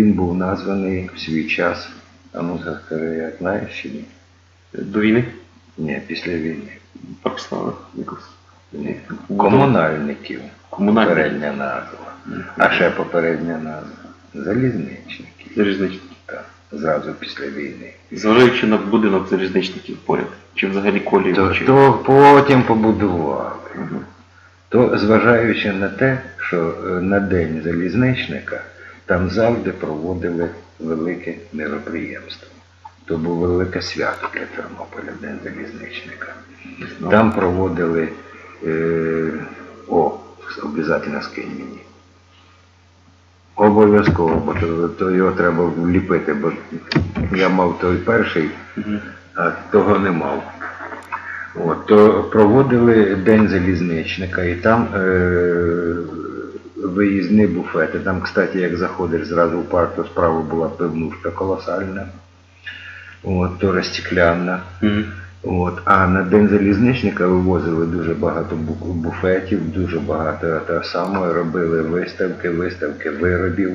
Він був названий в свій час, а ну скажи, як знаєш чи ні? До війни? Ні, після війни. Пакистан якось. Ні. Комунальників. Комунальників. Попередня назва. А ще попередня назва. Залізничників. Залізничників. Так, зразу після війни. Зважаючи на будинок залізничників поряд. Чи взагалі колії То, чи... то потім побудували. Мгм. То зважаючи на те, що е, на день залізничника там завжди проводили велике мероприємство. То було велике свято для Тернополя, День залізничника. Там проводили, е, о, обов'язково скинь мені. Обов'язково, бо то, то його треба вліпити, бо я мав той перший, а того не мав. От, то проводили День залізничника і там е, виїзні буфети. Там, кстати, як заходиш зразу в парк, то справа була пивнушка колосальна, от, то стеклянна. Мгм. От, а на День залізничника вивозили дуже багато буфетів, дуже багато того самого, робили виставки, виставки виробів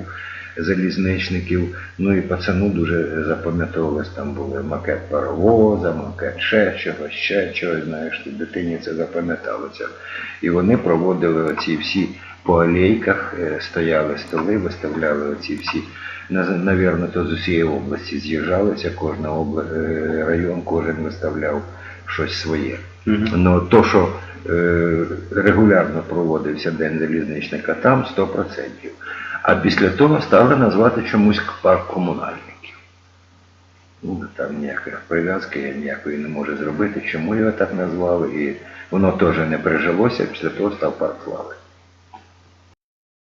залізничників. Ну і пацану дуже запам'ятовувалось, там були макет паровоза, макет ще чогось, ще чогось, знаєш, дитині це запам'яталося. І вони проводили оці всі по алейках, е, стояли столи, виставляли оці всі, навірно, то з усієї області з'їжджалися, кожна обла... е, район, кожен виставляв щось своє. Ну, то, що е, регулярно проводився День залізничника, там 100%. А після того стали назвати чомусь парк комунальників. Ну, там ніякої прив'язки я ніякої не можу зробити, чому його так назвали, і воно теж не прижилося, після того став парк слави.